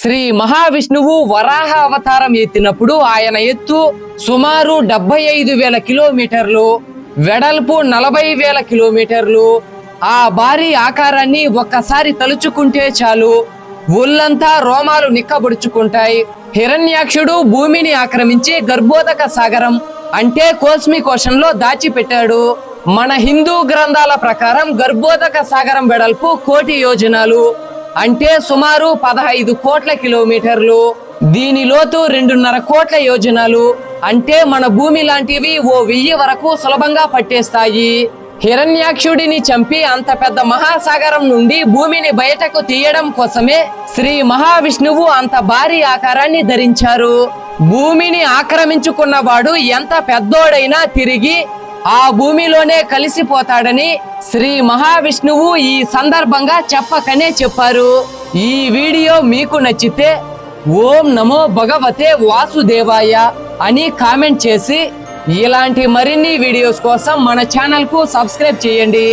శ్రీ మహావిష్ణువు వరాహ అవతారం ఎత్తినప్పుడు ఆయన ఎత్తు సుమారు డెబ్బై ఐదు వేల కిలోమీటర్లు వెడల్పు నలభై వేల కిలోమీటర్లు. ఆ భారీ ఆకారాన్ని ఒక్కసారి తలుచుకుంటే చాలు. ఒళ్ళంతా రోమాలు నిక్కబొడుచుకుంటాయి. హిరణ్యాక్షుడు భూమిని ఆక్రమించి గర్భోదక సాగరం అంటే కోస్మికోశంలో దాచిపెట్టాడు. మన హిందూ గ్రంథాల ప్రకారం గర్భోదక సాగరం వెడల్పు కోటి యోజనాలు. అంటే సుమారు పదహైదు కోట్ల కిలోమీటర్లు. దీని లోతు రెండున్నర కోట్ల యోజనాలు. అంటే మన భూమి లాంటివి ఓ వెయ్యి వరకు సులభంగా పట్టేస్తాయి. హిరణ్యాక్షుడిని చంపి అంత పెద్ద మహాసాగరం నుండి భూమిని బయటకు తీయడం కోసమే శ్రీ మహావిష్ణువు అంత భారీ ఆకారాన్ని ధరించారు. భూమిని ఆక్రమించుకున్నవాడు ఎంత పెద్దోడైనా తిరిగి ఆ భూమిలోనే కలిసిపోతాడని శ్రీ మహావిష్ణువు ఈ సందర్భంగా చెప్పకనే చెప్పారు. ఈ వీడియో మీకు నచ్చితే ఓం నమో భగవతే వాసుదేవాయ అని కామెంట్ చేసి ఇలాంటి మరిన్ని వీడియోస్ కోసం మన ఛానల్కు సబ్స్క్రైబ్ చేయండి.